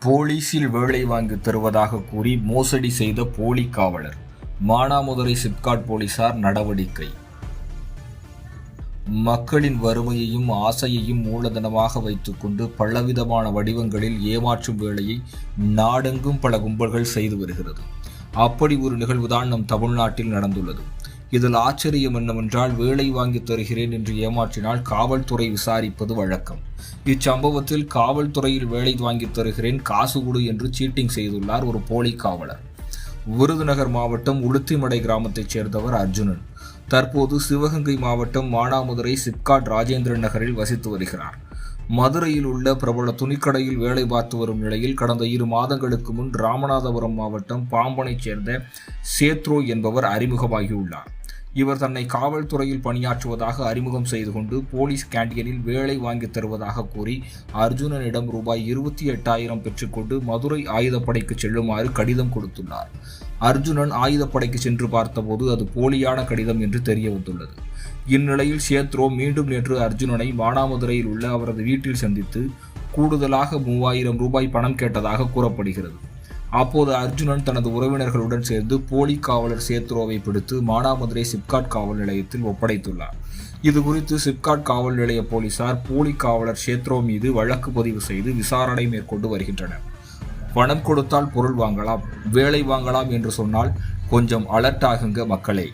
போலீசில் வேலை வாங்கி தருவதாக கூறி மோசடி செய்த போலி காவலர். மானாமதுரை சிப்காட் போலீசார் நடவடிக்கை. மக்களின் வறுமையையும் ஆசையையும் மூலதனமாக வைத்துக்கொண்டு பலவிதமான வடிவங்களில் ஏமாற்றும் வேலையை நாடெங்கும் பல கும்பல்கள் செய்து வருகிறது. அப்படி ஒரு நிகழ்வுதான் நம் தமிழ்நாட்டில் நடந்துள்ளது. இதில் ஆச்சரியம் என்னவென்றால் வேலை வாங்கி தருகிறேன் என்று ஏமாற்றினால் காவல்துறை விசாரிப்பது வழக்கம். இச்சம்பவத்தில் காவல்துறையில் வேலை வாங்கி தருகிறேன் காசு கொடு என்று சீட்டிங் செய்துள்ளார் ஒரு போலி காவலர். விருதுநகர் மாவட்டம் உளுத்திமடை கிராமத்தைச் சேர்ந்தவர் அர்ஜுனன். தற்போது சிவகங்கை மாவட்டம் மானாமதுரை சிப்காட் ராஜேந்திரன் நகரில் வசித்து வருகிறார். மதுரையில் உள்ள பிரபல துணிக்கடையில் வேலை பார்த்து வரும் நிலையில் கடந்த இரு மாதங்களுக்கு முன் ராமநாதபுரம் மாவட்டம் பாம்பனைச் சேர்ந்த சேத்ரோ என்பவர் அறிமுகமாகியுள்ளார். இவர் தன்னை காவல்துறையில் பணியாற்றுவதாக அறிமுகம் செய்து கொண்டு போலீஸ் கேண்டீனில் வேலை வாங்கி தருவதாக கூறி அர்ஜுனனிடம் ரூபாய் இருபத்தி எட்டாயிரம் பெற்றுக்கொண்டு மதுரை ஆயுதப்படைக்கு செல்லுமாறு கடிதம் கொடுத்துள்ளார். அர்ஜுனன் ஆயுதப்படைக்கு சென்று பார்த்தபோது அது போலியான கடிதம் என்று தெரிய வந்துள்ளது இந்நிலையில் சேத்ரோ மீண்டும் நேற்று அர்ஜுனனை மானாமதுரையில் உள்ள அவரது வீட்டில் சந்தித்து கூடுதலாக மூவாயிரம் ரூபாய் பணம் கேட்டதாக கூறப்படுகிறது. அப்போது அர்ஜுனன் தனது உறவினர்களுடன் சேர்ந்து போலி காவலர் சேத்ரோவை பிடித்து மானாமதுரை சிப்காட் காவல் நிலையத்தில் ஒப்படைத்துள்ளார். இது குறித்து சிப்காட் காவல் நிலைய போலீசார் போலி காவலர் சேத்ரோ மீது வழக்கு பதிவு செய்து விசாரணை மேற்கொண்டு வருகின்றனர். பணம் கொடுத்தால் பொருள் வாங்கலாம் வேலை வாங்கலாம் என்று சொன்னால் கொஞ்சம் அலர்ட் ஆகுங்க மக்களே.